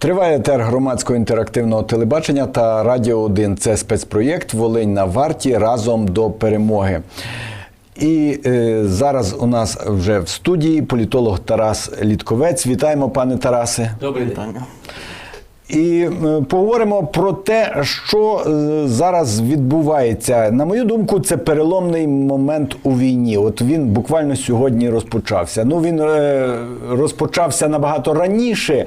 Триває етер громадського інтерактивного телебачення та Радіо 1. Це спецпроєкт Волинь на варті разом до перемоги. І е, зараз у нас вже в студії політолог Тарас Літковець. Вітаємо, пане Тарасе. Добрий день. І е, поговоримо про те, що е, зараз відбувається. На мою думку, це переломний момент у війні. От він буквально сьогодні розпочався. Ну він е, розпочався набагато раніше,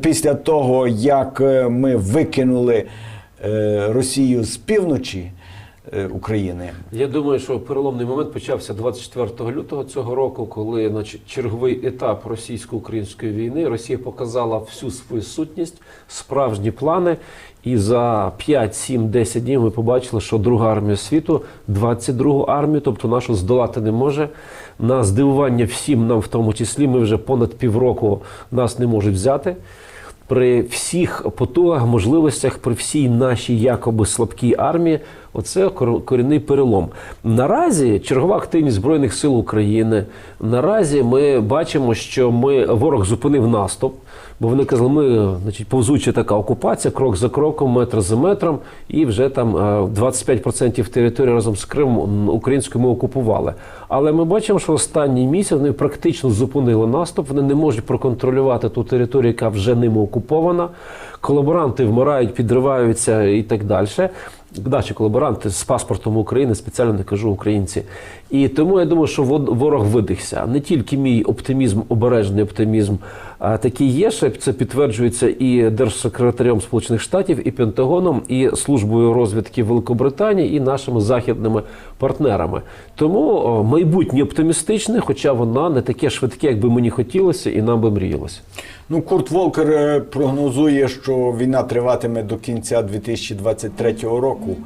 після того як ми викинули Росію з півночі України. Я думаю, що переломний момент почався 24 лютого цього року, коли на черговий етап російсько-української війни Росія показала всю свою сутність, справжні плани. І за 5, 7, 10 днів ми побачили, що друга армія світу, 22 армію, тобто нашу здолати не може. На здивування всім нам, в тому числі, ми вже понад півроку нас не можуть взяти. При всіх потугах, можливостях, при всій нашій якоби слабкій армії, оце кор- корінний перелом. Наразі чергова активність збройних сил України. Наразі ми бачимо, що ми ворог зупинив наступ, бо вони казали, ми значить, повзуча така окупація, крок за кроком, метр за метром, і вже там е, 25% території разом з Кримом українською ми окупували. Але ми бачимо, що останній місяць вони практично зупинили наступ. Вони не можуть проконтролювати ту територію, яка вже ними окупована. Колаборанти вмирають, підриваються і так далі. Наші колаборанти з паспортом України, спеціально не кажу українці. І тому я думаю, що ворог видихся. Не тільки мій оптимізм, обережний оптимізм, а такий є, що це підтверджується і держсекретарем Сполучених Штатів, і Пентагоном, і службою розвідки Великобританії, і нашими західними партнерами. Тому майбутнє оптимістичне, хоча вона не таке швидке, як би мені хотілося, і нам би мріялося. Ну, Курт Волкер е, прогнозує, що війна триватиме до кінця 2023 року.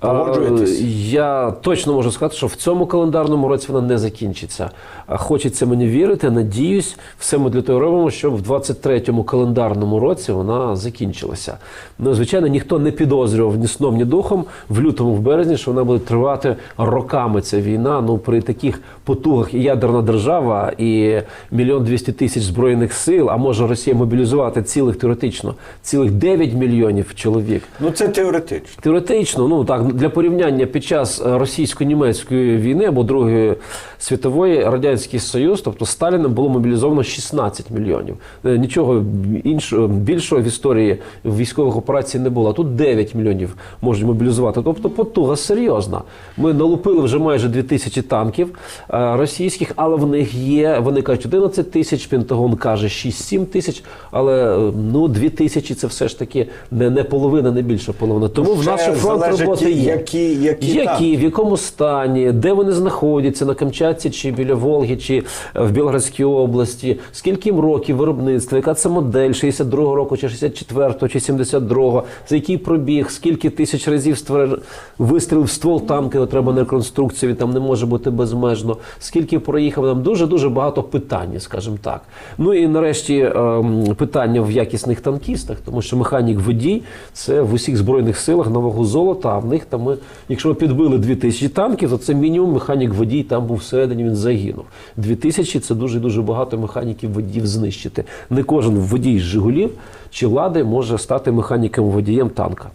Погоджуєтесь? Я точно можу сказати, що в цьому календарному році вона не закінчиться. Хочеться мені вірити, надіюсь, все ми для того робимо, щоб в 23-му календарному році вона закінчилася. Ну, звичайно, ніхто не підозрював ні сном, ні духом в лютому, в березні, що вона буде тривати роками. Ця війна. Ну при таких потугах і ядерна держава, і мільйон двісті тисяч збройних сил. А може Росія мобілізувати цілих теоретично цілих 9 мільйонів чоловік. Ну, це теоретично. Теоретично, ну так для порівняння під час е, російсько-німецької війни або Другої світової радянський союз, тобто Сталіном було мобілізовано 16 мільйонів. Е, Нічого іншого більшого в історії військових операцій не було. А тут 9 мільйонів можуть мобілізувати. Тобто потуга серйозна. Ми налупили вже майже 2 тисячі танків е, російських, але в них є. Вони кажуть 11 тисяч. Пентагон каже 6-7 тисяч. Але е, ну 2 тисячі це все ж таки не, не половина, не більша половина. Тому в нашій фронт роботи є. Які, які, Які, в якому стані, де вони знаходяться на Камчатці чи біля Волги, чи е, в Білградській області, скільки їм років виробництва, яка це модель 62-го року, чи 64-го, чи 72-го, за який пробіг, скільки тисяч разів ствер... вистрілив ствол танка, його треба на реконструкцію, там не може бути безмежно, скільки проїхав, там дуже-дуже багато питань, скажімо так. Ну і нарешті ем, питання в якісних танкістах, тому що механік водій це в усіх збройних силах на вагу золота, а в них там ми, якщо ми підбили 2000 танків, то це мінімум механік водій там був всередині, він загинув. 2000 – це дуже дуже багато механіків водіїв знищити. Не кожен водій з Жигулів чи лади може стати механіком водієм танка.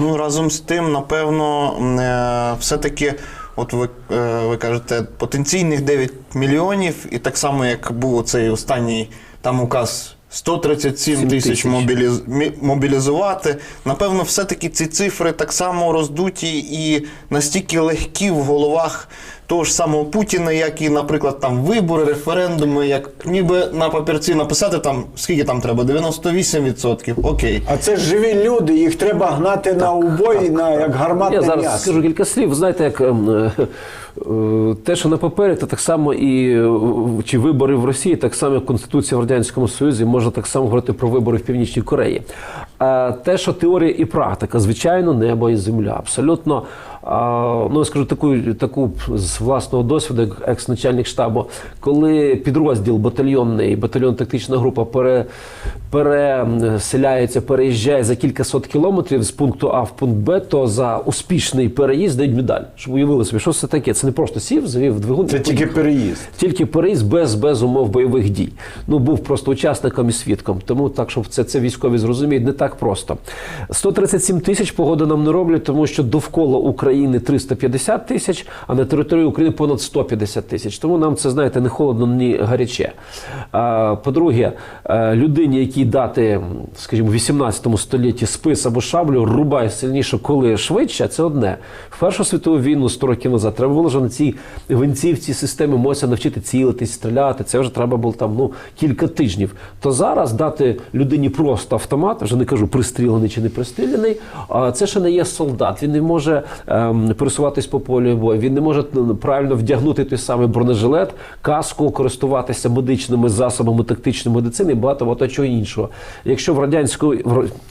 Ну разом з тим, напевно, е, все-таки, от ви, е, ви кажете, потенційних 9 мільйонів, і так само, як був цей останній там указ. 137 Сім тисяч тисяч. мобіліз... мобілізувати. Напевно, все-таки ці цифри так само роздуті і настільки легкі в головах того ж самого Путіна, як і, наприклад, там вибори, референдуми, як ніби на папірці написати там, скільки там треба? 98%. Окей. А це ж живі люди, їх треба гнати на убой, на як гарматне Я зараз м'ясо. скажу кілька слів. Знаєте, як ем, е, е, те, що на папері, то так само і е, чи вибори в Росії, так само як Конституція в Радянському Союзі, можна так само говорити про вибори в Північній Кореї. А те, що теорія і практика, звичайно, небо і земля. Абсолютно ну, я скажу таку, таку з власного досвіду, як екс-начальник штабу, коли підрозділ батальйонний, батальйон тактична група пере, переселяється, переїжджає за кілька сот кілометрів з пункту А в пункт Б, то за успішний переїзд дають медаль. Щоб уявили собі, що це таке. Це не просто сів, завів двигун. Це тільки переїзд. Тільки переїзд без, без умов бойових дій. Ну був просто учасником і свідком. Тому так, щоб це, це військові зрозуміють, не так просто. 137 тисяч погоди нам не роблять, тому що довкола України 350 тисяч, а на території України понад 150 тисяч. Тому нам це знаєте не холодно, ні гаряче. По-друге, е, людині, якій дати, скажімо, в 18 столітті спис або шаблю, рубай сильніше, коли швидше, це одне. В Першу світову війну 100 років назад треба було вже на цій винці, в цій системі мося навчити цілитись, стріляти. Це вже треба було там ну, кілька тижнів. То зараз дати людині просто автомат, вже не кажу пристрілений чи не пристрілений, це ще не є солдат. Він не може ем, пересуватись по полю бою, він не може правильно вдягнути той самий бронежилет, каску, користуватися медичними засобами тактичної медицини багато багато чого іншого. Якщо в радянську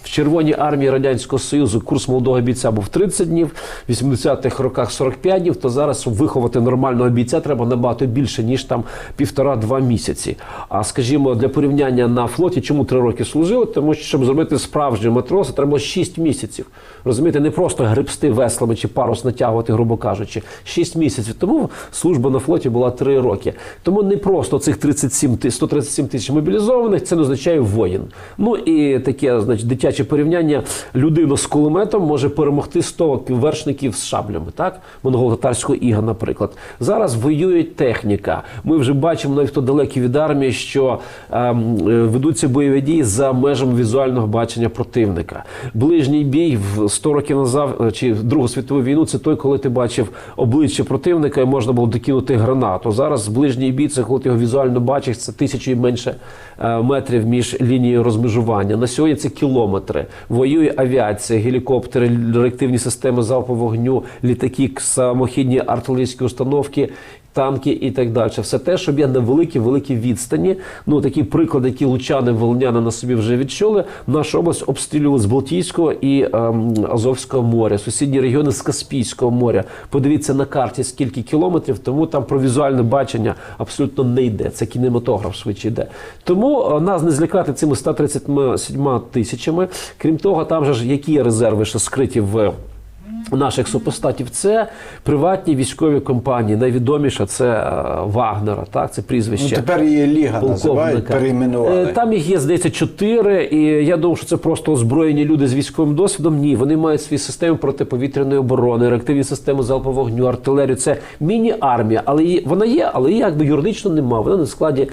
в Червоній армії радянського союзу курс молодого бійця був 30 днів, в 80-х роках 45 днів, то зараз виховати нормального бійця треба набагато більше ніж там півтора-два місяці. А скажімо, для порівняння на флоті, чому три роки служили? Тому що щоб зробити справжнього матроса, треба було 6 місяців. Розумієте, не просто гребсти веслами чи парус натягувати, грубо кажучи, 6 місяців. Тому служба на флоті була 3 роки. Тому не просто цих 37 ти- 137 тисяч мобілізованих, це не означає воїн. Ну і таке, значить, дитяче порівняння. Людина з кулеметом може перемогти 100 вершників з шаблями, так? Монголо-татарського іга, наприклад. Зараз воює техніка. Ми вже бачимо, навіть хто далекий від армії, що ем, е, ведуться бойові дії за межами візуального бачення противника. Ближній бій в 100 років назад е, чи в Другу світову війну це той, коли ти бачив обличчя противника і можна було докинути гранату. Зараз ближній бій це коли ти його візуально бачиш, це тисячі і менше е, метрів між лінією розмежування. На сьогодні це кілометри. Воює авіація, гелікоптери, реактивні системи залпового вогню, літаки, самохідні артилерійські установки. Танки і так далі, все те, щоб я на великій відстані. Ну такі приклади, які лучани волняни на собі вже відчули. Нашу область обстрілювали з Балтійського і ем, Азовського моря, сусідні регіони з Каспійського моря. Подивіться на карті, скільки кілометрів, тому там про візуальне бачення абсолютно не йде. Це кінематограф швидше йде. Тому е, нас не злякати цими 137 тисячами. Крім того, там же ж які є резерви, що скриті в наших супостатів це приватні військові компанії. Найвідоміша це е, Вагнера, так це Ну, прізвище. тепер її ліга називають, перейменували. Е, Там їх є, здається, чотири. І я думав, що це просто озброєні люди з військовим досвідом. Ні, вони мають свої системи протиповітряної оборони, реактивні системи залпового вогню, артилерію. Це міні-армія, але її, вона є, але її якби юридично немає. Вона на складі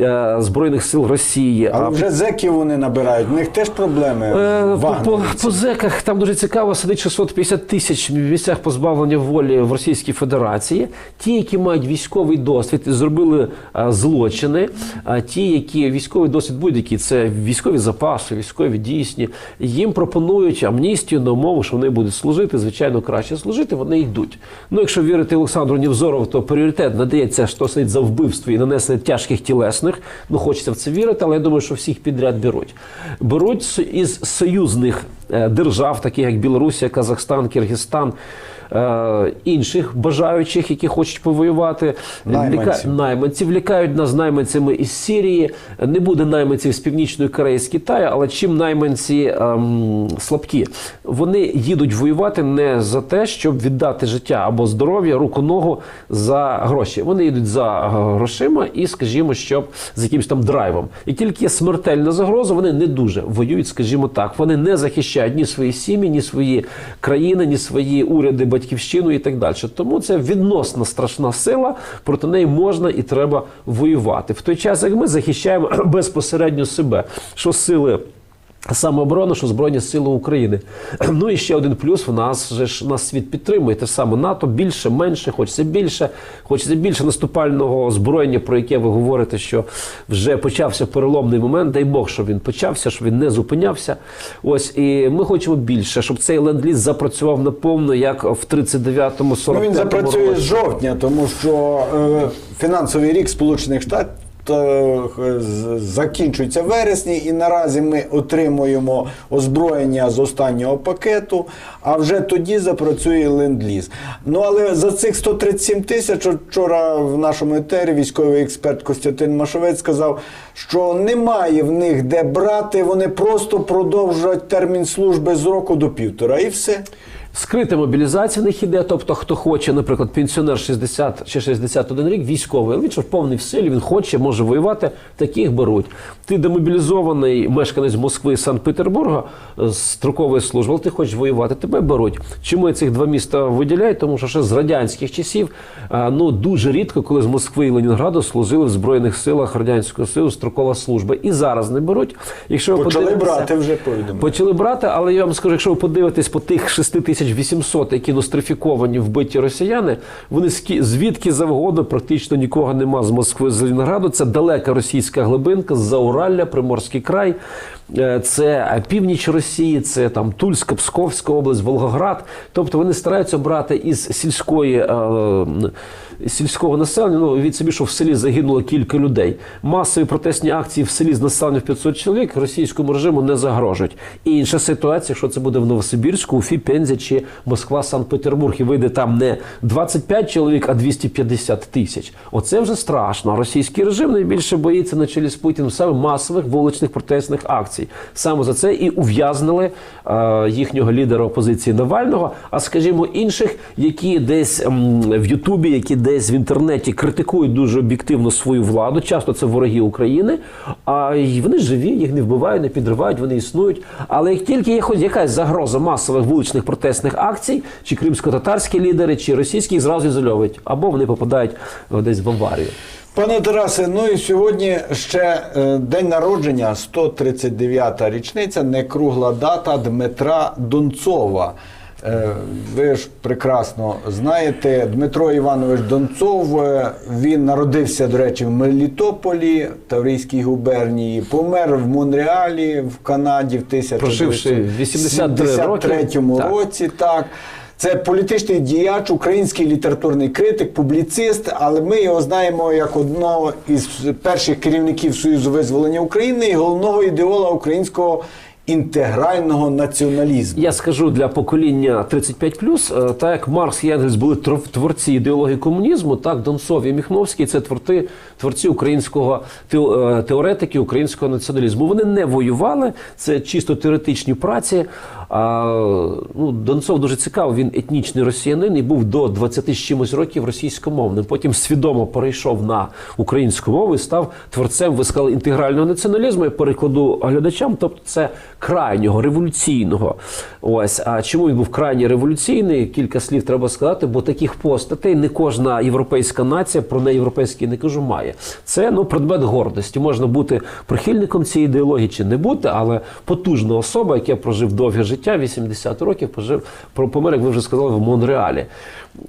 е, Збройних сил Росії. Але вже зеків вони набирають, в них теж проблеми. Е, По, по, по зеках там дуже цікаво сидить 650 тисяч місцях позбавлення волі в Російській Федерації. Ті, які мають військовий досвід зробили е, злочини, а ті, які військовий досвід будь-який, це військові запаси, військові дійсні, їм пропонують амністію на умову, що вони будуть служити. Звичайно, краще служити, вони йдуть. Ну, якщо вірити Олександру Нівзорову, то пріоритет надається, що сидить за вбивство і нанесення тяжких тілесних. Ну, хочеться в це вірити, але я думаю, що всіх підряд беруть. Беруть із союзних держав, таких як Білорусія, Казахстан, Киргизстан. Е, Інших бажаючих, які хочуть повоювати, Найманців. Ліка- найманців лікають нас найманцями із Сирії. Не буде найманців з північної Кореї з Китаю, але чим найманці ем, слабкі, вони їдуть воювати не за те, щоб віддати життя або здоров'я, руку ногу за гроші. Вони йдуть за е, грошима і, скажімо, щоб з якимось там драйвом. І тільки смертельна загроза, вони не дуже воюють, скажімо так. Вони не захищають ні свої сім'ї, ні свої країни, ні свої уряди, батьківщину і так далі. Тому це відносно страшна сила, проти неї можна і треба воювати. В той час, як ми захищаємо безпосередньо себе, що сили. Самооборона, що Збройні Сили України. Ну і ще один плюс в нас же ж нас світ підтримує. Те ж саме НАТО більше, менше, хочеться більше, хочеться більше наступального озброєння, про яке ви говорите, що вже почався переломний момент. Дай Бог, щоб він почався, щоб він не зупинявся. Ось і ми хочемо більше, щоб цей ленд-ліз запрацював наповно, як в 39-му, 45-му Ну, він запрацює з жовтня, тому що е, фінансовий рік Сполучених Штатів закінчується в вересні, і наразі ми отримуємо озброєння з останнього пакету, а вже тоді запрацює ленд-ліз. Ну але за цих 137 тисяч вчора в нашому етері військовий експерт Костянтин Машовець сказав, що немає в них де брати, вони просто продовжують термін служби з року до півтора, і все. Скрита мобілізація них іде, тобто хто хоче, наприклад, пенсіонер 60 чи 61 рік, військовий, він ж в повний в силі, він хоче, може воювати, таких беруть. Ти демобілізований мешканець Москви і Санкт-Петербурга з строкової служби, але ти хочеш воювати, тебе беруть. Чому я цих два міста виділяю? Тому що ще з радянських часів ну дуже рідко, коли з Москви і Ленінграду служили в Збройних силах Радянського Союзу строкова служба. І зараз не беруть. Якщо ви Почали брати вже повідомлення. Почали брати, але я вам скажу, якщо ви подивитесь по тих 6800, які нострифіковані вбиті росіяни, вони звідки завгодно практично нікого нема з Москви, з Ленінграду. Це далека російська глибинка, з Зауралля, Приморський край. Е, Це е, північ Росії, це там Тульська, Псковська область, Волгоград. Тобто вони стараються брати із сільської е, сільського населення. Ну від собі, що в селі загинуло кілька людей. Масові протестні акції в селі з населенням в 500 чоловік російському режиму не загрожують. І інша ситуація, що це буде в Новосибірську, Уфі, Пензі чи Москва, Санкт-Петербург, і вийде там не 25 чоловік, а 250 тисяч. Оце вже страшно. Російський режим найбільше боїться на чолі з Путіним саме масових вуличних протестних акцій. Саме за це і ув'язнили е, їхнього лідера опозиції Навального. А скажімо, інших, які десь м, в Ютубі, які десь в інтернеті критикують дуже об'єктивно свою владу. Часто це вороги України. А вони живі, їх не вбивають, не підривають, вони існують. Але як тільки є хоч якась загроза масових вуличних протестних акцій, чи кримсько-татарські лідери, чи російські їх зразу ізольовують, або вони попадають е, десь в аварію. Пане Тарасе, ну і сьогодні ще е, день народження, 139-та річниця, не кругла дата Дмитра Донцова. Е, Ви ж прекрасно знаєте, Дмитро Іванович Донцов. е, Він народився, до речі, в Мелітополі, Таврійській губернії, помер в Монреалі в Канаді в Проживши 83 роки. 1973 Так. році. Так. Це політичний діяч, український літературний критик, публіцист, але ми його знаємо як одного із перших керівників Союзу визволення України і головного ідеола українського інтегрального націоналізму. Я скажу для покоління 35+, е, так як Маркс і Енгельс були творці ідеології комунізму, так Донцов і Міхновський це творці, творці українського е, теоретики українського націоналізму. Вони не воювали, це чисто теоретичні праці. А, ну, Донцов дуже цікавий, він етнічний росіянин і був до 20 з чимось років російськомовним. Потім свідомо перейшов на українську мову і став творцем, ви сказали, інтегрального націоналізму. Я перекладу глядачам, тобто це крайнього, революційного. Ось. А чому він був крайній революційний? Кілька слів треба сказати, бо таких постатей не кожна європейська нація, про неєвропейські не кажу, має. Це ну, предмет гордості. Можна бути прихильником цієї ідеології чи не бути, але потужна особа, яка прожив довге життя, 80 років, пожив, помер, як ви вже сказали, в Монреалі.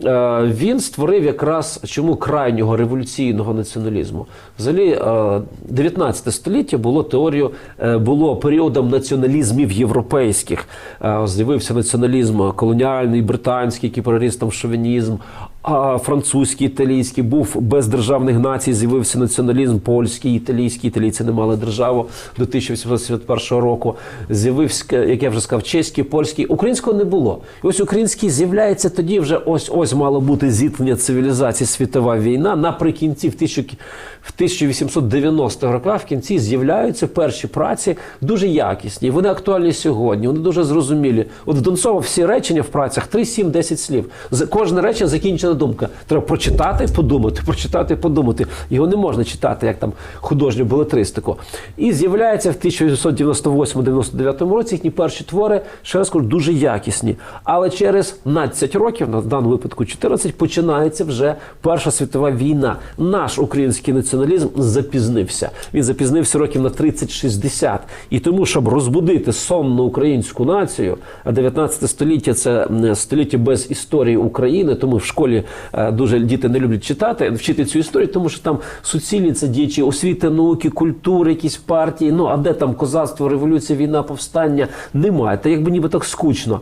Е, Він створив якраз чому крайнього революційного націоналізму. Взагалі, е, 19 століття було теорією, е, було періодом націоналізмів європейських. Е, З'явився націоналізм колоніальний, британський, який переріс там шовінізм, а французький, італійський, був без державних націй, з'явився націоналізм польський, італійський, італійці не мали державу до 1871 року. З'явився, як я вже сказав, чеський, польський, українського не було. І ось український з'являється тоді вже ось ось мало бути зіткнення цивілізації, світова війна. Наприкінці в 1000 в 1890-х роках в кінці з'являються перші праці дуже якісні. Вони актуальні сьогодні. Вони дуже зрозумілі. От в Донцова всі речення в працях 3, 7, 10 слів. За кожне речення закінчена думка. Треба прочитати, подумати, прочитати, подумати. Його не можна читати, як там художню белетристику. І з'являється в 1898-99 році їхні перші твори, ще раз кажу, дуже якісні. Але через 15 років, на даному випадку 14, починається вже Перша світова війна. Наш український націоналізм запізнився. Він запізнився років на 30-60. І тому, щоб розбудити сонну українську націю, а 19 століття це століття без історії України, тому в школі е, дуже діти не люблять читати, вчити цю історію, тому що там суцільні це діячі освіти, науки, культури, якісь партії. Ну а де там козацтво, революція, війна, повстання? Немає. Та якби ніби так скучно.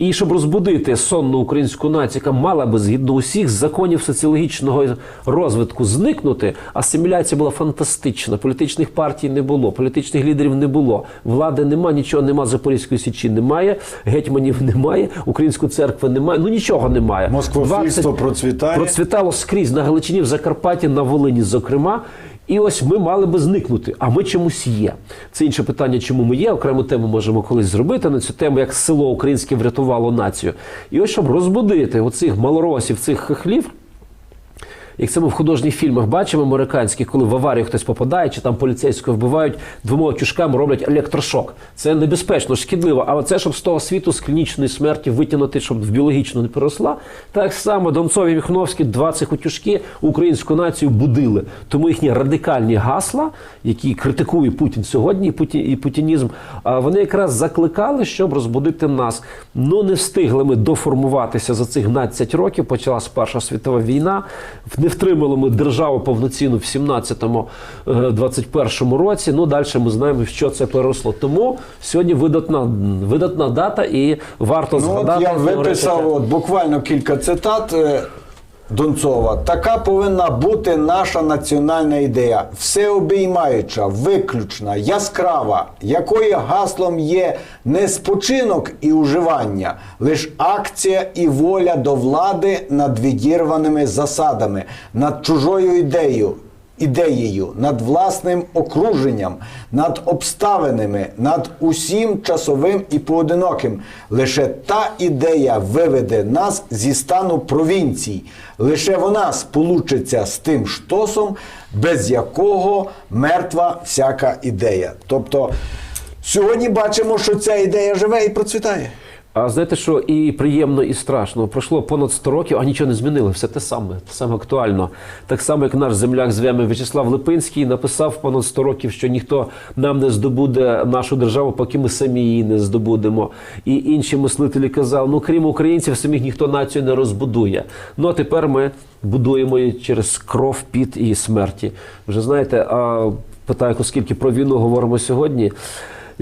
І щоб розбудити сонну українську націю, яка мала би згідно усіх законів соціологічного розвитку зникнути, асиміляція була фантастична. Політичних партій не було, політичних лідерів не було, влади нема, нічого нема, Запорізької січі немає, гетьманів немає, української церкви немає. Ну нічого немає. Москвофільство 20 процвітає. Процвітало скрізь на Галичині, в Закарпатті, на Волині, зокрема. І ось ми мали би зникнути, а ми чомусь є. Це інше питання, чому ми є. Окрему тему можемо колись зробити на цю тему, як село українське врятувало націю. І ось щоб розбудити оцих малоросів, цих хихлів. Як це ми в художніх фільмах бачимо американських, коли в аварію хтось попадає, чи там поліцейського вбивають, двома тюшками роблять електрошок. Це небезпечно, шкідливо. А це щоб з того світу з клінічної смерті витягнути, щоб в біологічну не переросла. Так само Донцові Міхновські два цих утюжки українську націю будили. Тому їхні радикальні гасла, які критикує Путін сьогодні, і і путінізм, вони якраз закликали, щоб розбудити нас. Ну не встигли ми доформуватися за цих 12 років. Почалась Перша світова війна. Не втримали ми державу повноцінну в 17-му, е, 21-му році. Ну далі ми знаємо, що це переросло. Тому сьогодні видатна, видатна дата, і варто Ну, от згадати. я виписав от, буквально кілька цитат е, Донцова. Така повинна бути наша національна ідея, всеобіймаюча, виключна, яскрава, якої гаслом є не спочинок і уживання, лише акція і воля до влади над відірваними засадами, над чужою ідеєю ідеєю, над власним окруженням, над обставинами, над усім часовим і поодиноким. Лише та ідея виведе нас зі стану провінцій. Лише вона сполучиться з тим штосом, без якого мертва всяка ідея. Тобто сьогодні бачимо, що ця ідея живе і процвітає. А знаєте, що і приємно, і страшно. Пройшло понад 100 років, а нічого не змінило. Все те саме, те саме актуально. Так само, як наш земляк з вами В'ячеслав Липинський написав понад 100 років, що ніхто нам не здобуде нашу державу, поки ми самі її не здобудемо. І інші мислителі казали: ну крім українців, самих ніхто націю не розбудує. Ну а тепер ми будуємо її через кров, піт і смерті. Вже знаєте, а питаю, оскільки про війну говоримо сьогодні.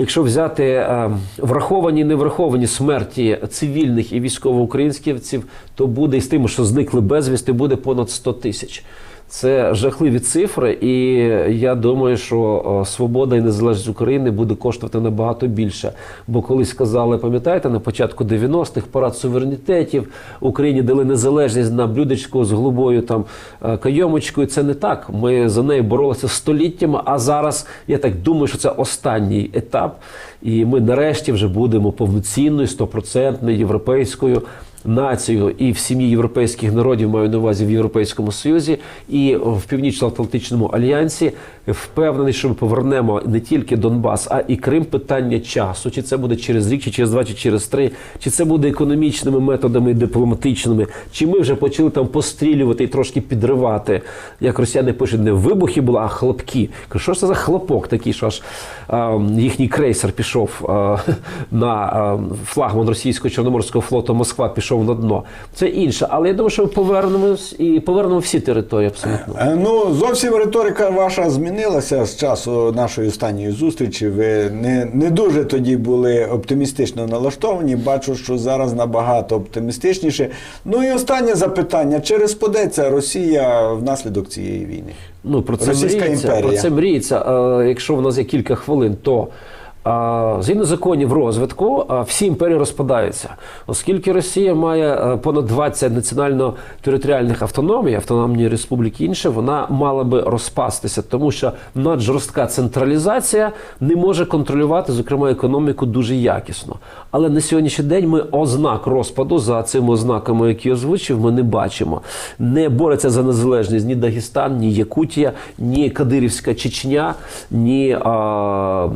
Якщо взяти е, враховані не враховані смерті цивільних і військово-українськівців, то буде із тим, що зникли безвісти, буде понад 100 тисяч. Це жахливі цифри, і я думаю, що свобода і незалежність України буде коштувати набагато більше. Бо колись сказали, пам'ятаєте, на початку 90-х парад суверенітетів Україні дали незалежність на блюдечку з голубою там е, кайомочкою. Це не так. Ми за нею боролися століттями. А зараз я так думаю, що це останній етап, і ми нарешті вже будемо повноцінною, стопроцентною європейською нацією і в сім'ї європейських народів маю на увазі в Європейському Союзі і в Північно-Атлантичному альянсі. Впевнений, що ми повернемо не тільки Донбас, а і Крим питання часу. Чи це буде через рік, чи через два, чи через три, чи це буде економічними методами, дипломатичними, чи ми вже почали там пострілювати і трошки підривати, як росіяни пишуть, не вибухи були, а хлопки. Що ж це за хлопок такий, що аж а, їхній крейсер пішов а, на а, флагман російського чорноморського флоту Москва пішов на дно. Це інше. Але я думаю, що ми повернемось і повернемо всі території абсолютно. Е, Ну, зовсім риторика ваша змінилася з часу нашої останньої зустрічі. Ви не, не дуже тоді були оптимістично налаштовані. Бачу, що зараз набагато оптимістичніше. Ну і останнє запитання: чи розпадеться Росія внаслідок цієї війни? Ну, про це Російська мріється. імперія. Про це мріється. Якщо в нас є кілька хвилин, то згідно законів розвитку, всі імперії розпадаються. Оскільки Росія має понад 20 національно-територіальних автономій, автономні республіки інше, вона мала би розпастися, тому що наджорстка централізація не може контролювати, зокрема, економіку дуже якісно. Але на сьогоднішній день ми ознак розпаду за цими ознаками, які озвучив, ми не бачимо. Не бореться за незалежність ні Дагестан, ні Якутія, ні Кадирівська Чечня, ні. А...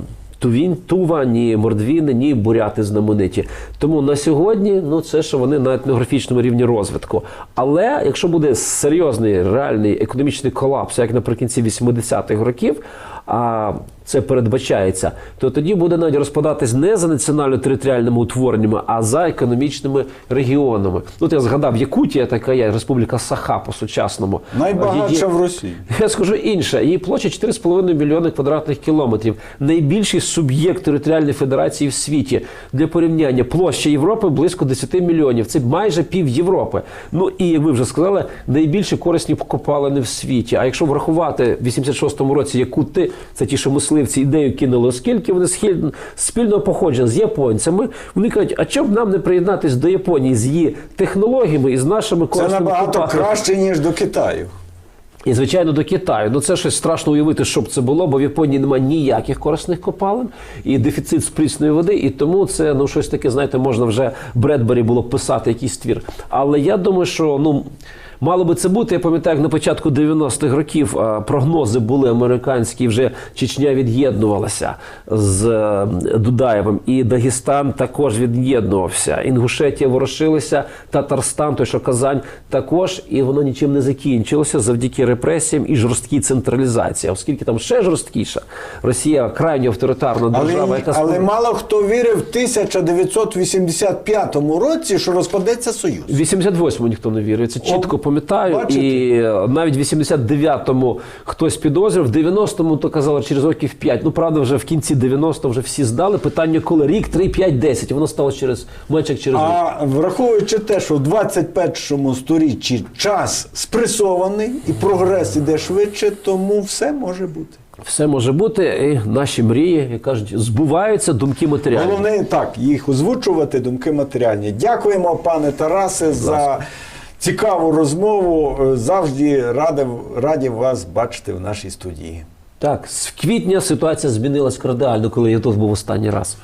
Тувінь, Тува, ні Мордвіни, ні буряти знамениті. Тому на сьогодні ну це що вони на етнографічному рівні розвитку. Але якщо буде серйозний реальний економічний колапс, як наприкінці 80-х років, а це передбачається, то тоді буде навіть розпадатись не за національно-територіальними утвореннями, а за економічними регіонами. Тут я згадав Якутія, така є Республіка Саха по сучасному. Найбагатша Її- в Росії. я скажу інше. Її площа 4,5 мільйони квадратних кілометрів. Найбільший суб'єкт територіальної федерації в світі. Для порівняння площа Європи близько 10 мільйонів. Це майже пів Європи. Ну і як ви вже сказали, найбільші корисні копалини в світі. А якщо врахувати в 86-му році якути, це ті, що мисливці ідею кинули, оскільки вони спільного походження з японцями, вони кажуть, а чому б нам не приєднатись до Японії з її технологіями і з нашими Це набагато копалинами? краще, ніж до Китаю. І, звичайно, до Китаю. Ну це щось страшно уявити, що б це було, бо в Японії немає ніяких корисних копалин і дефіцит з прісної води. І тому це ну щось таке, знаєте, можна вже Бредбері було писати якийсь твір. Але я думаю, що ну. Мало би це бути. Я пам'ятаю, як на початку 90-х років прогнози були американські. Вже Чечня від'єднувалася з е, Дудаєвим, і Дагестан також від'єднувався. Інгушетія ворушилися, Татарстан, той що Казань, також, і воно нічим не закінчилося завдяки репресіям і жорсткій централізації. Оскільки там ще жорсткіша, Росія крайньо авторитарна держава, Але, яка але мало хто вірив в 1985 році, що розпадеться Союз. В 88-му ніхто не вірив. Це чітко О, пам'ятаю. І навіть в 89-му хтось підозрював, в 90-му то казали через років 5. Ну правда, вже в кінці 90-го вже всі здали. Питання, коли рік, 3, 5, 10. І Воно стало через менше через рік. А враховуючи те, що в 21-му сторіччі час спресований і прогрес іде швидше, тому все може бути. Все може бути, і наші мрії, як кажуть, збуваються, думки матеріальні. Головне так, їх озвучувати, думки матеріальні. Дякуємо, пане Тарасе, за цікаву розмову. Е, Завжди радив раді вас бачити в нашій студії. Так, з квітня ситуація змінилась кардинально, коли я тут був останній раз.